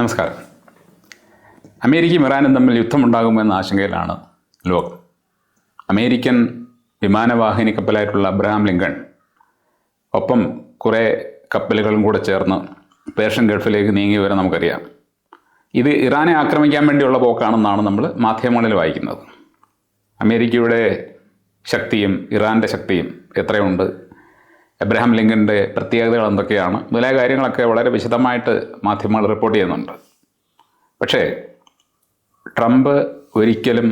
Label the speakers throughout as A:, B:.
A: നമസ്കാരം. അമേരിക്കയും ഇറാനും തമ്മിൽ യുദ്ധമുണ്ടാകുമെന്ന ആശങ്കയിലാണ് ലോകം. അമേരിക്കൻ വിമാനവാഹിനി കപ്പലായിട്ടുള്ള അബ്രഹാം ലിങ്കൺ ഒപ്പം കുറേ കപ്പലുകളും കൂടെ ചേർന്ന് പേർഷ്യൻ ഗൾഫിലേക്ക് നീങ്ങി നമുക്കറിയാം. ഇത് ഇറാനെ ആക്രമിക്കാൻ വേണ്ടിയുള്ള പോക്കാണെന്നാണ് നമ്മൾ മാധ്യമങ്ങളിൽ വായിക്കുന്നത്. അമേരിക്കയുടെ ശക്തിയും ഇറാന്റെ ശക്തിയും എത്രയുണ്ട്? എബ്രഹാം ലിങ്കന്റെ പ്രത്യേകതകൾ എന്തൊക്കെയാണ്? മുതലായ കാര്യങ്ങളൊക്കെ വളരെ വിശദമായിട്ട് മാധ്യമങ്ങൾ റിപ്പോർട്ട് ചെയ്യുന്നുണ്ട്. പക്ഷേ ട്രംപ് ഒരിക്കലും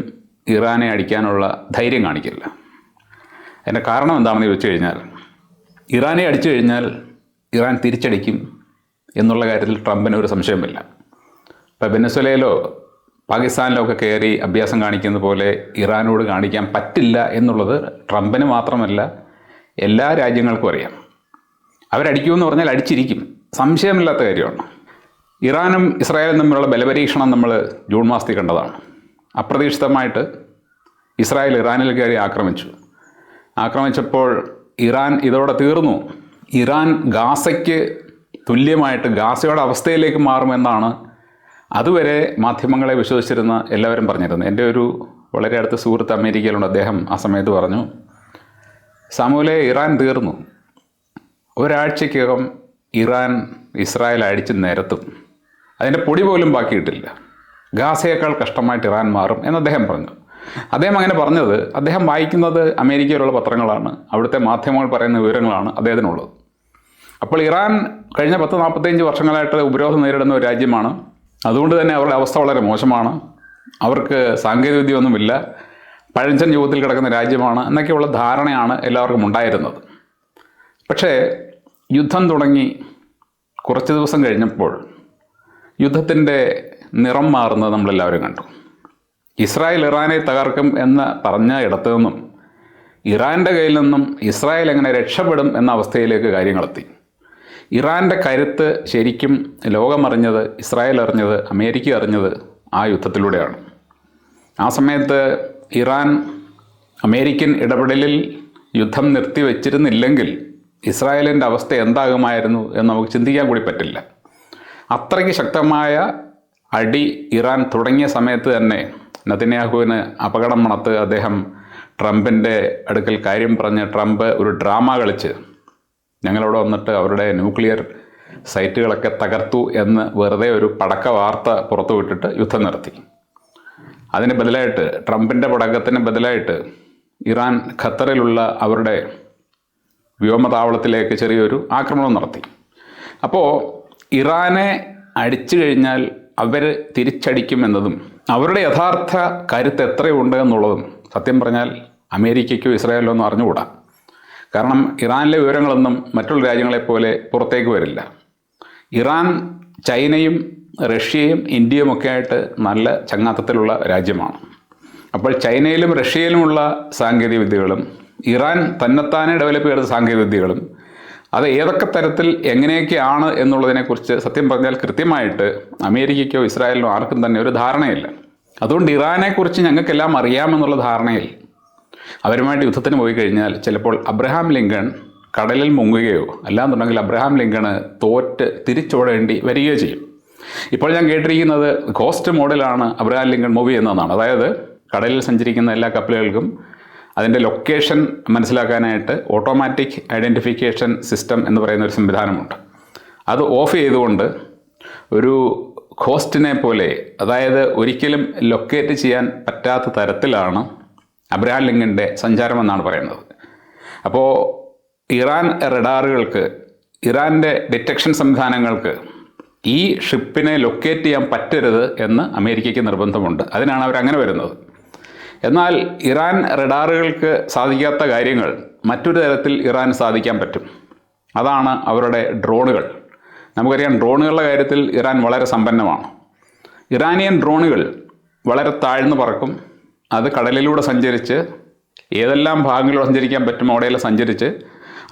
A: ഇറാനെ അടിക്കാനുള്ള ധൈര്യം കാണിക്കില്ല. അതിന്റെ കാരണം എന്താണെന്ന് ചോദിച്ചു കഴിഞ്ഞാൽ ഇറാനെ അടിച്ചു കഴിഞ്ഞാൽ ഇറാൻ തിരിച്ചടിക്കും എന്നുള്ള കാര്യത്തിൽ ട്രംപിന് ഒരു സംശയമില്ല ഇപ്പോൾ വെനസ്വലയിലോ പാകിസ്ഥാനിലോ ഒക്കെ കയറി അഭ്യാസം കാണിക്കുന്ന പോലെ ഇറാനോട് കാണിക്കാൻ പറ്റില്ല എന്നുള്ളത് ട്രംപിന് മാത്രമല്ല എല്ലാ രാജ്യങ്ങൾക്കും അറിയാം. അവരടിക്കുമെന്ന് പറഞ്ഞാൽ അടിച്ചിരിക്കും. സംശയമില്ലാത്ത കാര്യമാണ്. ഇറാനും ഇസ്രായേലും തമ്മിലുള്ള ബലപരീക്ഷണം നമ്മൾ ജൂൺ മാസത്തിൽ കണ്ടതാണ്. അപ്രതീക്ഷിതമായിട്ട് ഇസ്രായേൽ ഇറാനിൽ കയറി ആക്രമിച്ചു. ആക്രമിച്ചപ്പോൾ ഇറാൻ ഇതോടെ തീർന്നു. ഇറാൻ ഗാസയ്ക്ക് തുല്യമായിട്ട് ഗാസയുടെ അവസ്ഥയിലേക്ക് മാറുമെന്നാണ് അതുവരെ മാധ്യമങ്ങളെ വിശ്വസിച്ചിരുന്ന എല്ലാവരും പറഞ്ഞിരുന്നത്. എന്റെ ഒരു വളരെ അടുത്ത സുഹൃത്ത് അമേരിക്കയിലുണ്ട്. അദ്ദേഹം ആ സമയത്ത് പറഞ്ഞു സാമൂലെ ഇറാൻ തീർന്നു. ഒരാഴ്ചക്കകം ഇറാൻ ഇസ്രായേൽ അടിച്ച് നിരത്തും. അതിന്റെ പൊടി പോലും ബാക്കിയിട്ടില്ല. ഗാസയേക്കാൾ കഷ്ടമായിട്ട് ഇറാൻ മാറും എന്ന് അദ്ദേഹം പറഞ്ഞു. അദ്ദേഹം അങ്ങനെ പറഞ്ഞത് അദ്ദേഹം വായിക്കുന്നത് അമേരിക്കയിലുള്ള പത്രങ്ങളാണ്. അവിടുത്തെ മാധ്യമങ്ങൾ പറയുന്ന വിവരങ്ങളാണ് അദ്ദേഹത്തിനുള്ളത്. അപ്പോൾ ഇറാൻ കഴിഞ്ഞ പത്ത് നാൽപ്പത്തഞ്ച് വർഷങ്ങളായിട്ട് ഉപരോധം നേരിടുന്ന ഒരു രാജ്യമാണ്. അതുകൊണ്ട് തന്നെ അവരുടെ അവസ്ഥ വളരെ മോശമാണ്. അവർക്ക് സാങ്കേതികവിദ്യയൊന്നുമില്ല പഴഞ്ചൻ യുഗത്തിൽ കിടക്കുന്ന രാജ്യമാണ് എന്നൊക്കെയുള്ള ധാരണയാണ് എല്ലാവർക്കും ഉണ്ടായിരുന്നത്. പക്ഷേ യുദ്ധം തുടങ്ങി കുറച്ച് ദിവസം കഴിഞ്ഞപ്പോൾ യുദ്ധത്തിന്റെ നിറം മാറുന്നത് നമ്മളെല്ലാവരും കണ്ടു. ഇസ്രായേൽ ഇറാനെ തകർക്കും എന്ന് പറഞ്ഞ ഇടത്തു നിന്നും ഇറാന്റെ കയ്യിൽ നിന്നും ഇസ്രായേൽ എങ്ങനെ രക്ഷപ്പെടും എന്ന അവസ്ഥയിലേക്ക് കാര്യങ്ങളെത്തി ഇറാന്റെ കരുത്ത് ശരിക്കും ലോകമറിഞ്ഞത് ഇസ്രായേൽ അറിഞ്ഞത് അമേരിക്ക അറിഞ്ഞത് ആ യുദ്ധത്തിലൂടെയാണ്. ആ സമയത്ത് ഇറാൻ അമേരിക്കൻ ഇടപെടലിൽ യുദ്ധം നിർത്തിവെച്ചിരുന്നില്ലെങ്കിൽ ഇസ്രായേലിന്റെ അവസ്ഥ എന്താകുമായിരുന്നു എന്ന് നമുക്ക് ചിന്തിക്കാൻ കൂടി പറ്റില്ല. അത്രയ്ക്ക് ശക്തമായ അടി ഇറാൻ തുടങ്ങിയ സമയത്ത് തന്നെ നദിന്യാഹുവിന് അപകടം മണത്ത് അദ്ദേഹം ട്രംപിന്റെ അടുക്കൽ കാര്യം പറഞ്ഞ് ട്രംപ് ഒരു ഡ്രാമ കളിച്ച് ഞങ്ങളവിടെ വന്നിട്ട് അവരുടെ ന്യൂക്ലിയർ സൈറ്റുകളൊക്കെ തകർത്തു എന്ന് വെറുതെ ഒരു പടക്ക വാർത്ത പുറത്തു വിട്ടിട്ട് യുദ്ധം നടത്തി. അതിന് ബദലായിട്ട് ട്രംപിന്റെ പടക്കത്തിന് ബദലായിട്ട് ഇറാൻ ഖത്തറിലുള്ള അവരുടെ വ്യോമതാവളത്തിലേക്ക് ചെറിയൊരു ആക്രമണം നടത്തി. അപ്പോൾ ഇറാനെ അടിച്ചു കഴിഞ്ഞാൽ അവർ തിരിച്ചടിക്കുമെന്നതും അവരുടെ യഥാർത്ഥ കരുത്ത് എത്രയുണ്ട് എന്നുള്ളതും സത്യം പറഞ്ഞാൽ അമേരിക്കയ്ക്കോ ഇസ്രായേലോ ഒന്നും അറിഞ്ഞുകൂടാ. കാരണം ഇറാനിലെ വിവരങ്ങളൊന്നും മറ്റുള്ള രാജ്യങ്ങളെപ്പോലെ പുറത്തേക്ക് വരില്ല. ഇറാൻ ചൈനയും റഷ്യയും ഇന്ത്യയും ഒക്കെ ആയിട്ട് നല്ല ചങ്ങാത്തത്തിലുള്ള രാജ്യമാണ്. അപ്പോൾ ചൈനയിലും റഷ്യയിലുമുള്ള സാങ്കേതിക വിദ്യകളും ഇറാൻ തന്നെത്താനെ ഡെവലപ്പ് ചെയ്ത സാങ്കേതിക വിദ്യകളും അത് ഏതൊക്കെ തരത്തിൽ എങ്ങനെയൊക്കെയാണ് എന്നുള്ളതിനെക്കുറിച്ച് സത്യം പറഞ്ഞാൽ കൃത്യമായിട്ട് അമേരിക്കയ്ക്കോ ഇസ്രായേലിനോ ആർക്കും തന്നെ ഒരു ധാരണയില്ല. അതുകൊണ്ട് ഇറാനെക്കുറിച്ച് ഞങ്ങൾക്കെല്ലാം അറിയാമെന്നുള്ള ധാരണയിൽ അവരുമായിട്ട് യുദ്ധത്തിന് പോയി കഴിഞ്ഞാൽ ചിലപ്പോൾ അബ്രഹാം ലിങ്കൺ കടലിൽ മുങ്ങുകയോ അല്ലാന്നുണ്ടെങ്കിൽ അബ്രഹാം ലിങ്കണ് തോറ്റ് തിരിച്ചോടേണ്ടി വരികയോ ചെയ്യും. ഇപ്പോൾ ഞാൻ കേട്ടിരിക്കുന്നത് കോസ്റ്റ് മോഡലാണ് അബ്രഹാം ലിങ്കൺ മൂവി എന്നതാണ്. അതായത് കടലിൽ സഞ്ചരിക്കുന്ന എല്ലാ കപ്പലുകൾക്കും അതിന്റെ ലൊക്കേഷൻ മനസ്സിലാക്കാനായിട്ട് ഓട്ടോമാറ്റിക് ഐഡന്റിഫിക്കേഷൻ സിസ്റ്റം എന്ന് പറയുന്ന ഒരു സംവിധാനമുണ്ട്. അത് ഓഫ് ചെയ്തുകൊണ്ട് ഒരു കോസ്റ്റിനെ പോലെ അതായത് ഒരിക്കലും ലൊക്കേറ്റ് ചെയ്യാൻ പറ്റാത്ത തരത്തിലാണ് അബ്രഹാം ലിങ്കന്റെ സഞ്ചാരമെന്നാണ് പറയുന്നത്. അപ്പോൾ ഇറാൻ റഡാറുകൾക്ക് ഇറാന്റെ ഡിറ്റക്ഷൻ സംവിധാനങ്ങൾക്ക് ഈ ഷിപ്പിനെ ലൊക്കേറ്റ് ചെയ്യാൻ പറ്റരുത് എന്ന് അമേരിക്കയ്ക്ക് നിർബന്ധമുണ്ട്. അതിനാണ് അവർ അങ്ങനെ വരുന്നത്. എന്നാൽ ഇറാൻ റഡാറുകൾക്ക് സാധിക്കാത്ത കാര്യങ്ങൾ മറ്റൊരു തരത്തിൽ ഇറാൻ സാധിക്കാൻ പറ്റും. അതാണ് അവരുടെ ഡ്രോണുകൾ. നമുക്കറിയാം ഡ്രോണുകളുടെ കാര്യത്തിൽ ഇറാൻ വളരെ സമ്പന്നമാണ്. ഇറാനിയൻ ഡ്രോണുകൾ വളരെ താഴ്ന്നു പറക്കും. അത് കടലിലൂടെ സഞ്ചരിച്ച് ഏതെല്ലാം ഭാഗങ്ങളിൽ സഞ്ചരിക്കാൻ പറ്റുമോ അവിടെയെല്ലാം സഞ്ചരിച്ച്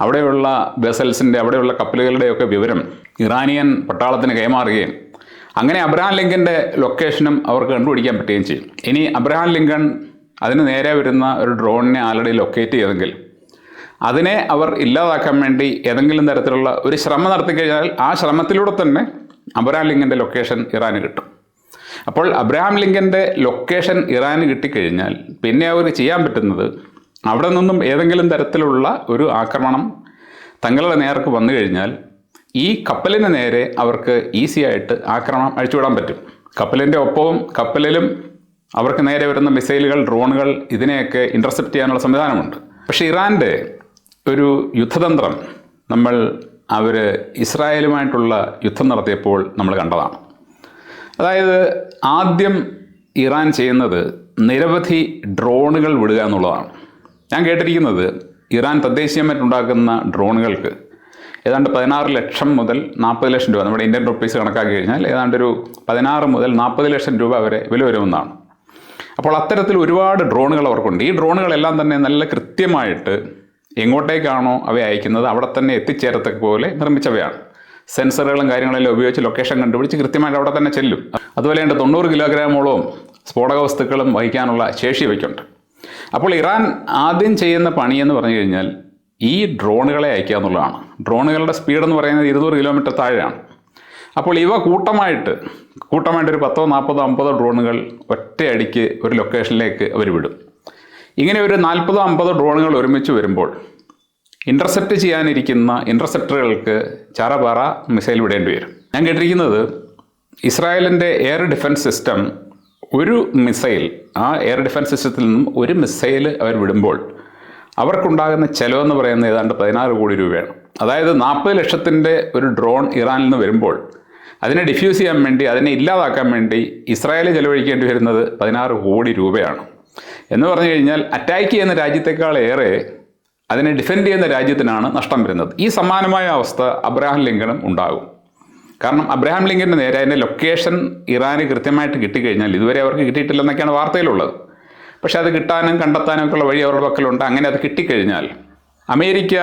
A: അവിടെയുള്ള വെസൽസിന്റെ അവിടെയുള്ള കപ്പലുകളുടെയൊക്കെ വിവരം ഇറാനിയൻ പട്ടാളത്തിന് കൈമാറുകയും അങ്ങനെ അബ്രഹാം ലിങ്കന്റെ ലൊക്കേഷനും അവർക്ക് കണ്ടുപിടിക്കാൻ പറ്റുകയും ചെയ്യും. ഇനി അബ്രഹാം ലിങ്കൺ അതിന് നേരെ വരുന്ന ഒരു ഡ്രോണിനെ ആൾറെഡി ലൊക്കേറ്റ് ചെയ്തെങ്കിൽ അതിനെ അവർ ഇല്ലാതാക്കാൻ വേണ്ടി ഏതെങ്കിലും തരത്തിലുള്ള ഒരു ശ്രമം നടത്തി കഴിഞ്ഞാൽ ആ ശ്രമത്തിലൂടെ തന്നെ അബ്രഹാം ലിങ്കന്റെ ലൊക്കേഷൻ ഇറാന് കിട്ടും. അപ്പോൾ അബ്രഹാം ലിങ്കന്റെ ലൊക്കേഷൻ ഇറാന് കിട്ടിക്കഴിഞ്ഞാൽ പിന്നെ അവർക്ക് ചെയ്യാൻ പറ്റുന്നത് അവിടെ നിന്നും ഏതെങ്കിലും തരത്തിലുള്ള ഒരു ആക്രമണം തങ്ങളുടെ നേർക്ക് വന്നു കഴിഞ്ഞാൽ ഈ കപ്പലിന് നേരെ അവർക്ക് ഈസി ആയിട്ട് ആക്രമണം അഴിച്ചുവിടാൻ പറ്റും. കപ്പലിന്റെ ഒപ്പവും കപ്പലിലും അവർക്ക് നേരെ വരുന്ന മിസൈലുകൾ ഡ്രോണുകൾ ഇതിനെയൊക്കെ ഇന്റർസെപ്റ്റ് ചെയ്യാനുള്ള സംവിധാനമുണ്ട്. പക്ഷേ ഇറാന്റെ ഒരു യുദ്ധതന്ത്രം നമ്മൾ അവർ ഇസ്രായേലുമായിട്ടുള്ള യുദ്ധം നടത്തിയപ്പോൾ നമ്മൾ കണ്ടതാണ്. അതായത് ആദ്യം ഇറാൻ ചെയ്യുന്നത് നിരവധി ഡ്രോണുകൾ വിടുക എന്നുള്ളതാണ്. ഞാൻ കേട്ടിരിക്കുന്നത് ഇറാൻ തദ്ദേശീയമായിട്ടുണ്ടാക്കുന്ന ഡ്രോണുകൾക്ക് ഏതാണ്ട് പതിനാറ് ലക്ഷം മുതൽ നാൽപ്പത് ലക്ഷം രൂപ നമ്മുടെ ഇന്ത്യൻ റുപ്പീസ് കണക്കാക്കി കഴിഞ്ഞാൽ ഏതാണ്ട് ഒരു പതിനാറ് മുതൽ നാൽപ്പത് ലക്ഷം രൂപ വരെ വില വരുമെന്നാണ്. അപ്പോൾ അത്തരത്തിൽ ഒരുപാട് ഡ്രോണുകൾ അവർക്കുണ്ട്. ഈ ഡ്രോണുകളെല്ലാം തന്നെ നല്ല കൃത്യമായിട്ട് എങ്ങോട്ടേക്കാണോ അവയെ അയക്കുന്നത് അവിടെ തന്നെ എത്തിച്ചേരത്തക്ക പോലെ നിർമ്മിച്ചവയാണ്. സെൻസറുകളും കാര്യങ്ങളെല്ലാം ഉപയോഗിച്ച് ലൊക്കേഷൻ കണ്ടുപിടിച്ച് കൃത്യമായിട്ട് അവിടെ തന്നെ ചെല്ലും. അതുപോലെ ഉണ്ട് തൊണ്ണൂറ് കിലോഗ്രാമോളവും സ്ഫോടക വസ്തുക്കളും വഹിക്കാനുള്ള ശേഷി ഇവയ്ക്കുണ്ട്. അപ്പോൾ ഇറാൻ ആദ്യം ചെയ്യുന്ന പണിയെന്ന് പറഞ്ഞു കഴിഞ്ഞാൽ ഈ ഡ്രോണുകളെ അയക്കുക എന്നുള്ളതാണ്. ഡ്രോണുകളുടെ സ്പീഡ് എന്ന് പറയുന്നത് ഇരുന്നൂറ് കിലോമീറ്റർ താഴെയാണ്. അപ്പോൾ ഇവ കൂട്ടമായിട്ട് കൂട്ടമായിട്ട് ഒരു പത്തോ നാൽപ്പതോ അമ്പതോ ഡ്രോണുകൾ ഒറ്റയടിക്ക് ഒരു ലൊക്കേഷനിലേക്ക് അവർ വിടും. ഇങ്ങനെ ഒരു നാൽപ്പതോ അമ്പതോ ഡ്രോണുകൾ ഒരുമിച്ച് വരുമ്പോൾ ഇന്റർസെപ്റ്റ് ചെയ്യാനിരിക്കുന്ന ഇന്റർസെപ്റ്ററുകൾക്ക് ചാറപാറ മിസൈൽ വിടേണ്ടി വരും. ഞാൻ കേട്ടിരിക്കുന്നത് ഇസ്രായേലിന്റെ എയർ ഡിഫൻസ് സിസ്റ്റം ഒരു മിസൈൽ ആ എയർ ഡിഫൻസ് സിസ്റ്റത്തിൽ നിന്നും ഒരു മിസൈൽ അവർ വിടുമ്പോൾ അവർക്കുണ്ടാകുന്ന ചെലവെന്ന് പറയുന്നത് ഏതാണ്ട് പതിനാറ് കോടി രൂപയാണ്. അതായത് നാൽപ്പത് ലക്ഷത്തിന്റെ ഒരു ഡ്രോൺ ഇറാനിൽ നിന്ന് വരുമ്പോൾ അതിനെ ഡിഫ്യൂസ് ചെയ്യാൻ വേണ്ടി അതിനെ ഇല്ലാതാക്കാൻ വേണ്ടി ഇസ്രായേൽ ചെലവഴിക്കേണ്ടി വരുന്നത് പതിനാറ് കോടി രൂപയാണ്. എന്ന് പറഞ്ഞു കഴിഞ്ഞാൽ അറ്റാക്ക് ചെയ്യുന്ന രാജ്യത്തെക്കാൾ ഏറെ അതിനെ ഡിഫെൻഡ് ചെയ്യുന്ന രാജ്യത്തിനാണ് നഷ്ടം വരുന്നത്. ഈ സമാനമായ അവസ്ഥ അബ്രഹാം ലിങ്കനും ഉണ്ടാകും. കാരണം അബ്രഹാം ലിങ്കന്റെ നേരെ അതിന്റെ ലൊക്കേഷൻ ഇറാന് കൃത്യമായിട്ട് കിട്ടിക്കഴിഞ്ഞാൽ ഇതുവരെ അവർക്ക് കിട്ടിയിട്ടില്ലെന്നൊക്കെയാണ് വാർത്തയിലുള്ളത്. പക്ഷേ അത് കിട്ടാനും കണ്ടെത്താനും ഒക്കെയുള്ള വഴി അവരുടെ പക്കലുണ്ട്. അങ്ങനെ അത് കിട്ടിക്കഴിഞ്ഞാൽ അമേരിക്ക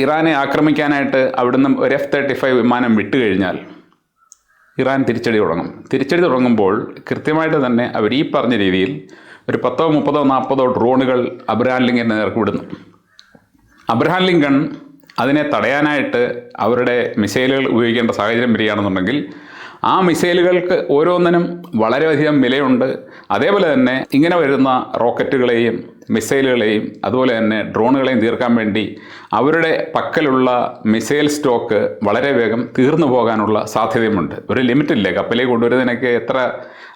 A: ഇറാനെ ആക്രമിക്കാനായിട്ട് അവിടുന്ന് ഒരു എഫ് തേർട്ടി ഫൈവ് വിമാനം വിട്ടുകഴിഞ്ഞാൽ ഇറാൻ തിരിച്ചടി തുടങ്ങും. തിരിച്ചടി തുടങ്ങുമ്പോൾ കൃത്യമായിട്ട് തന്നെ അവർ ഈ പറഞ്ഞ രീതിയിൽ ഒരു പത്തോ മുപ്പതോ നാൽപ്പതോ ഡ്രോണുകൾ അബ്രാൻ ലിങ്കിന്റെ നേർക്ക് വിടുന്നു. അബ്രഹാം ലിങ്കൺ അതിനെ തടയാനായിട്ട് അവരുടെ മിസൈലുകൾ ഉപയോഗിക്കേണ്ട സാഹചര്യം വരികയാണെന്നുണ്ടെങ്കിൽ ആ മിസൈലുകൾക്ക് ഓരോന്നിനും വളരെയധികം വിലയുണ്ട്. അതേപോലെ തന്നെ ഇങ്ങനെ വരുന്ന റോക്കറ്റുകളെയും മിസൈലുകളെയും അതുപോലെ തന്നെ ഡ്രോണുകളെയും തീർക്കാൻ വേണ്ടി അവരുടെ പക്കലുള്ള മിസൈൽ സ്റ്റോക്ക് വളരെ വേഗം തീർന്നു പോകാനുള്ള സാധ്യതയുമുണ്ട്. ഒരു ലിമിറ്റില്ലേ? കപ്പലിൽ കൊണ്ടുവരുന്നതിനൊക്കെ എത്ര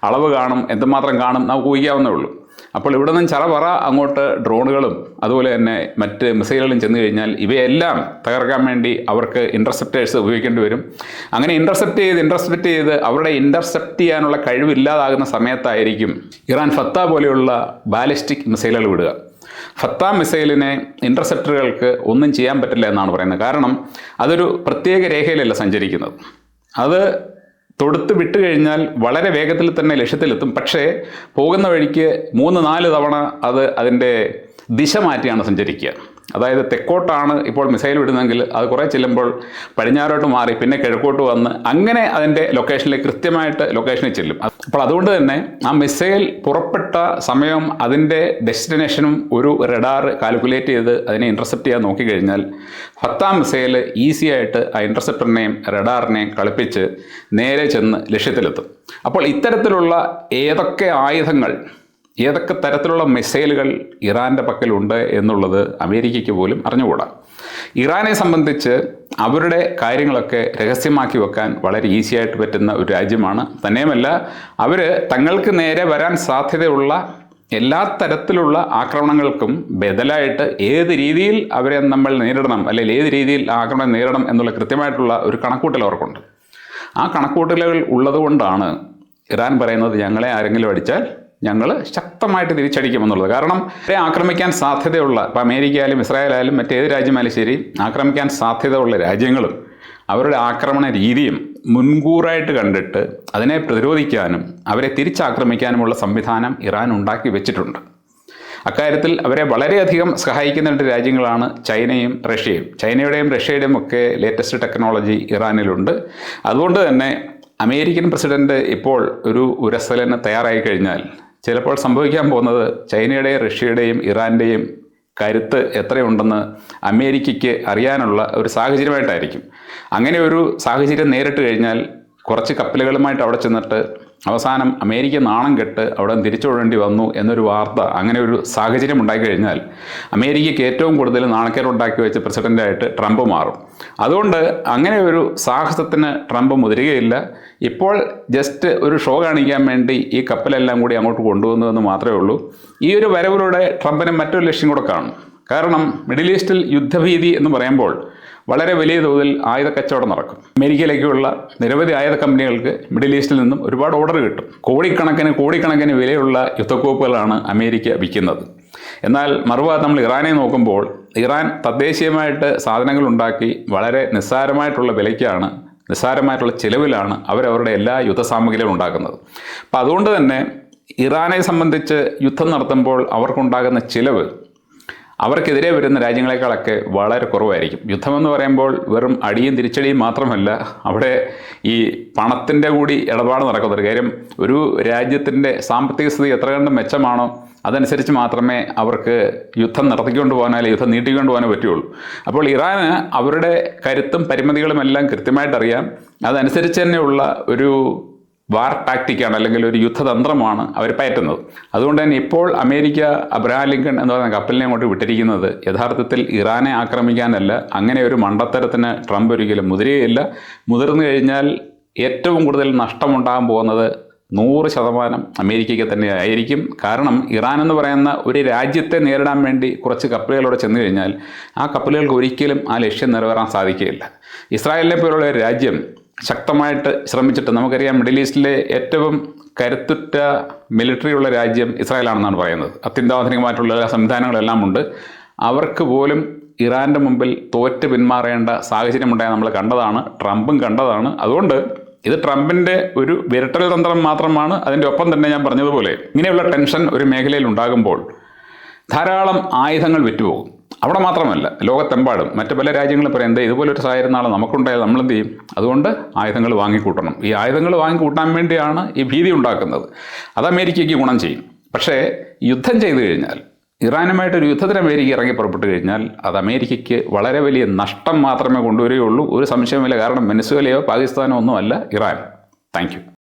A: അളവ് കാണും? എന്തുമാത്രം കാണും? നമുക്ക് ഊഹിക്കാവുന്നേ ഉള്ളൂ. അപ്പോൾ ഇവിടെ നിന്ന് ചറപറ അങ്ങോട്ട് ഡ്രോണുകളും അതുപോലെ തന്നെ മറ്റ് മിസൈലുകളും ചെന്ന് കഴിഞ്ഞാൽ ഇവയെല്ലാം തകർക്കാൻ വേണ്ടി അവർക്ക് ഇന്റർസെപ്റ്റേഴ്സ് ഉപയോഗിക്കേണ്ടി വരും. അങ്ങനെ ഇന്റർസെപ്റ്റ് ചെയ്ത് ഇന്റർസെപ്റ്റ് ചെയ്ത് അവരുടെ ഇന്റർസെപ്റ്റ് ചെയ്യാനുള്ള കഴിവില്ലാതാകുന്ന സമയത്തായിരിക്കും ഇറാൻ ഫത്ത പോലെയുള്ള ബാലിസ്റ്റിക് മിസൈലുകൾ വിടുക. ഫത്ത മിസൈലിനെ ഇന്റർസെപ്റ്ററുകൾക്ക് ഒന്നും ചെയ്യാൻ പറ്റില്ല എന്നാണ് പറയുന്നത്. കാരണം അതൊരു പ്രത്യേക രേഖയിലല്ല സഞ്ചരിക്കുന്നത്. അത് തൊടുത്ത് വിട്ട് കഴിഞ്ഞാൽ വളരെ വേഗത്തിൽ തന്നെ ലക്ഷ്യത്തിലെത്തും. പക്ഷേ പോകുന്ന വഴിക്ക് മൂന്ന് നാല് തവണ അത് അതിന്റെ ദിശ മാറ്റിയാണ് സഞ്ചരിക്കുക. അതായത് തെക്കോട്ടാണ് ഇപ്പോൾ മിസൈൽ വിടുന്നതെങ്കിൽ അത് കുറേ ചെല്ലുമ്പോൾ പടിഞ്ഞാറോട്ട് മാറി പിന്നെ കിഴക്കോട്ട് വന്ന് അങ്ങനെ അതിന്റെ ലൊക്കേഷനിൽ കൃത്യമായിട്ട് ലൊക്കേഷനിൽ ചെല്ലും. അപ്പോൾ അതുകൊണ്ട് തന്നെ ആ മിസൈൽ പുറപ്പെട്ട സമയം അതിന്റെ ഡെസ്റ്റിനേഷനും ഒരു റഡാർ കാൽക്കുലേറ്റ് ചെയ്ത് അതിനെ ഇന്റർസെപ്റ്റ് ചെയ്യാൻ നോക്കിക്കഴിഞ്ഞാൽ പത്താം മിസൈൽ ഈസി ആയിട്ട് ആ ഇന്റർസെപ്റ്ററിനെയും റഡാറിനെയും കളിപ്പിച്ച് നേരെ ചെന്ന് ലക്ഷ്യത്തിലെത്തും. അപ്പോൾ ഇത്തരത്തിലുള്ള ഏതൊക്കെ ആയുധങ്ങൾ ഏതൊക്കെ തരത്തിലുള്ള മിസൈലുകൾ ഇറാന്റെ പക്കലുണ്ട് എന്നുള്ളത് അമേരിക്കയ്ക്ക് പോലും അറിഞ്ഞുകൂടാ. ഇറാനെ സംബന്ധിച്ച് അവരുടെ കാര്യങ്ങളൊക്കെ രഹസ്യമാക്കി വെക്കാൻ വളരെ ഈസി ആയിട്ട് പറ്റുന്ന ഒരു രാജ്യമാണ്. തന്നെയുമല്ല അവർ തങ്ങൾക്ക് നേരെ വരാൻ സാധ്യതയുള്ള എല്ലാ തരത്തിലുള്ള ആക്രമണങ്ങൾക്കും ബദലായിട്ട് ഏത് രീതിയിൽ അവരെ നമ്മൾ നേരിടണം അല്ലെങ്കിൽ ഏത് രീതിയിൽ ആക്രമണം നേരിടണം എന്നുള്ള കൃത്യമായിട്ടുള്ള ഒരു കണക്കൂട്ടൽ അവർക്കുണ്ട്. ആ കണക്കൂട്ടലുകൾ ഉള്ളതുകൊണ്ടാണ് ഇറാൻ പറയുന്നത് ഞങ്ങളെ ആരെങ്കിലും അടിച്ചാൽ ഞങ്ങൾ ശക്തമായിട്ട് തിരിച്ചടിക്കുമെന്നുള്ളത്. കാരണം അവരെ ആക്രമിക്കാൻ സാധ്യതയുള്ള ഇപ്പോൾ അമേരിക്ക ആയാലും ഇസ്രായേൽ ആയാലും മറ്റേത് രാജ്യമായാലും ശരി ആക്രമിക്കാൻ സാധ്യതയുള്ള രാജ്യങ്ങളും അവരുടെ ആക്രമണ രീതിയും മുൻകൂറായിട്ട് കണ്ടിട്ട് അതിനെ പ്രതിരോധിക്കാനും അവരെ തിരിച്ചാക്രമിക്കാനുമുള്ള സംവിധാനം ഇറാൻ ഉണ്ടാക്കി വെച്ചിട്ടുണ്ട്. അക്കാര്യത്തിൽ അവരെ വളരെയധികം സഹായിക്കുന്ന രണ്ട് രാജ്യങ്ങളാണ് ചൈനയും റഷ്യയും. ചൈനയുടെയും റഷ്യയുടെയും ഒക്കെ ലേറ്റസ്റ്റ് ടെക്നോളജി ഇറാനിലുണ്ട്. അതുകൊണ്ട് തന്നെ അമേരിക്കൻ പ്രസിഡന്റ് ഇപ്പോൾ ഒരു ഉരസലിന് തയ്യാറായി കഴിഞ്ഞാൽ ചിലപ്പോൾ സംഭവിക്കാൻ പോകുന്നത് ചൈനയുടെയും റഷ്യയുടെയും ഇറാന്റെയും കരുത്ത് എത്രയുണ്ടെന്ന് അമേരിക്കയ്ക്ക് അറിയാനുള്ള ഒരു സാഹചര്യമായിട്ടായിരിക്കും. അങ്ങനെ ഒരു സാഹചര്യം നേരിട്ട് കഴിഞ്ഞാൽ കുറച്ച് കപ്പലുകളുമായിട്ട് അവിടെ ചെന്നിട്ട് അവസാനം അമേരിക്ക നാണം കെട്ട് അവിടെ നിന്ന് തിരിച്ചുവിടേണ്ടി വന്നു എന്നൊരു വാർത്ത അങ്ങനെ ഒരു സാഹചര്യം ഉണ്ടായിക്കഴിഞ്ഞാൽ അമേരിക്കയ്ക്ക് ഏറ്റവും കൂടുതൽ നാണക്കേട് ഉണ്ടാക്കി വെച്ച പ്രസിഡന്റായിട്ട് ട്രംപ് മാറും. അതുകൊണ്ട് അങ്ങനെ ഒരു സാഹസത്തിന് ട്രംപ് മുതിരുകയില്ല. ഇപ്പോൾ ജസ്റ്റ് ഒരു ഷോ കാണിക്കാൻ വേണ്ടി ഈ കപ്പലെല്ലാം കൂടി അങ്ങോട്ട് കൊണ്ടുവന്നതെന്ന് മാത്രമേ ഉള്ളൂ. ഈ ഒരു വരവിലൂടെ ട്രംപിന് മറ്റൊരു ലക്ഷ്യം കൂടെ കാണും. കാരണം മിഡിൽ ഈസ്റ്റിൽ യുദ്ധഭീതി എന്ന് പറയുമ്പോൾ വളരെ വലിയ തോതിൽ ആയുധ കച്ചവടം നടക്കും. അമേരിക്കയിലേക്കുള്ള നിരവധി ആയുധ കമ്പനികൾക്ക് മിഡിൽ ഈസ്റ്റിൽ നിന്നും ഒരുപാട് ഓർഡർ കിട്ടും. കോടിക്കണക്കിന് കോടിക്കണക്കിന് വിലയുള്ള യുദ്ധക്കോപ്പുകളാണ് അമേരിക്ക വിൽക്കുന്നത്. എന്നാൽ മറുഭാഗത്ത് നമ്മൾ ഇറാനെ നോക്കുമ്പോൾ ഇറാൻ തദ്ദേശീയമായിട്ട് സാധനങ്ങൾ ഉണ്ടാക്കി വളരെ നിസ്സാരമായിട്ടുള്ള വിലയ്ക്കാണ് നിസ്സാരമായിട്ടുള്ള ചിലവിലാണ് അവരവരുടെ എല്ലാ യുദ്ധസാമഗ്രികളും ഉണ്ടാക്കുന്നത്. അപ്പോൾ അതുകൊണ്ട് തന്നെ ഇറാനെ സംബന്ധിച്ച് യുദ്ധം നടത്തുമ്പോൾ അവർക്കുണ്ടാകുന്ന ചിലവ് അവർക്കെതിരെ വരുന്ന രാജ്യങ്ങളെക്കാളൊക്കെ വളരെ കുറവായിരിക്കും. യുദ്ധമെന്ന് പറയുമ്പോൾ വെറും അടിയും തിരിച്ചടിയും മാത്രമല്ല അവിടെ ഈ പണത്തിന്റെ കൂടി ഇടപാട് നടക്കുന്നൊരു കാര്യം ഒരു രാജ്യത്തിന്റെ സാമ്പത്തിക സ്ഥിതി എത്ര കണ്ട് മെച്ചമാണോ അതനുസരിച്ച് മാത്രമേ അവർക്ക് യുദ്ധം നടത്തിക്കൊണ്ട് പോകാനോ അല്ലെങ്കിൽ യുദ്ധം നീട്ടിക്കൊണ്ട് പോകാനോ പറ്റുള്ളൂ അപ്പോൾ ഇറാന് അവരുടെ കരുത്തും പരിമിതികളുമെല്ലാം കൃത്യമായിട്ട് അറിയാം അതനുസരിച്ച് തന്നെയുള്ള ഒരു വാർ ടാക്ടിക്കാണ് അല്ലെങ്കിൽ ഒരു യുദ്ധതന്ത്രമാണ് അവർ പയറ്റുന്നത്. അതുകൊണ്ട് തന്നെ ഇപ്പോൾ അമേരിക്ക അബ്രഹാം ലിങ്കൺ എന്ന് പറയുന്ന കപ്പലിനെ അങ്ങോട്ട് വിട്ടിരിക്കുന്നത് യഥാർത്ഥത്തിൽ ഇറാനെ ആക്രമിക്കാനല്ല അങ്ങനെ ഒരു മണ്ടത്തരത്തിന് ട്രംപ് ഒരിക്കലും മുതിരുകയില്ല. മുതിർന്നു കഴിഞ്ഞാൽ ഏറ്റവും കൂടുതൽ നഷ്ടമുണ്ടാകാൻ പോകുന്നത് നൂറ് ശതമാനം അമേരിക്കയ്ക്ക് തന്നെ ആയിരിക്കും. കാരണം ഇറാൻ എന്ന് പറയുന്ന ഒരു രാജ്യത്തെ നേരിടാൻ വേണ്ടി കുറച്ച് കപ്പലുകളോടെ ചെന്ന് കഴിഞ്ഞാൽ ആ കപ്പലുകൾക്ക് ഒരിക്കലും ആ ലക്ഷ്യം നിറവേറാൻ സാധിക്കുകയില്ല. ഇസ്രായേലിനെ പോലുള്ള ഒരു രാജ്യം ശക്തമായിട്ട് ശ്രമിച്ചിട്ട് നമുക്കറിയാം മിഡിൽ ഈസ്റ്റിലെ ഏറ്റവും കരുത്തുറ്റ മിലിറ്ററി ഉള്ള രാജ്യം ഇസ്രായേലാണെന്നാണ് പറയുന്നത്. അത്യന്താധുനികമായിട്ടുള്ള സംവിധാനങ്ങളെല്ലാം ഉണ്ട്. അവർക്ക് പോലും ഇറാന്റെ മുമ്പിൽ തോറ്റ് പിന്മാറേണ്ട സാഹചര്യമുണ്ടായ നമ്മൾ കണ്ടതാണ്. ട്രംപും കണ്ടതാണ്. അതുകൊണ്ട് ഇത് ട്രംപിന്റെ ഒരു വിരട്ടൽ തന്ത്രം മാത്രമാണ്. അതിന്റെ ഒപ്പം തന്നെ ഞാൻ പറഞ്ഞതുപോലെ ഇങ്ങനെയുള്ള ടെൻഷൻ ഒരു മേഖലയിൽ ഉണ്ടാകുമ്പോൾ ധാരാളം ആയുധങ്ങൾ വിറ്റുപോകും. അവിടെ മാത്രമല്ല ലോകത്തെമ്പാടും മറ്റു പല രാജ്യങ്ങളും പറയാം എന്താ ഇതുപോലൊരു സാഹചര്യം നാളെ നമുക്കുണ്ടായാൽ നമ്മളെന്ത് ചെയ്യും അതുകൊണ്ട് ആയുധങ്ങൾ വാങ്ങിക്കൂട്ടണം. ഈ ആയുധങ്ങൾ വാങ്ങിക്കൂട്ടാൻ വേണ്ടിയാണ് ഈ ഭീതി ഉണ്ടാക്കുന്നത്. അത് അമേരിക്കയ്ക്ക് ഗുണം ചെയ്യും. പക്ഷേ യുദ്ധം ചെയ്തു കഴിഞ്ഞാൽ ഇറാനുമായിട്ടൊരു യുദ്ധത്തിന് അമേരിക്ക ഇറങ്ങി പുറപ്പെട്ടു കഴിഞ്ഞാൽ അത് അമേരിക്കയ്ക്ക് വളരെ വലിയ നഷ്ടം മാത്രമേ കൊണ്ടുവരികയുള്ളൂ. ഒരു സംശയമില്ല കാരണം മെനസുവലയോ പാകിസ്ഥാനോ ഒന്നുമല്ല ഇറാൻ. താങ്ക്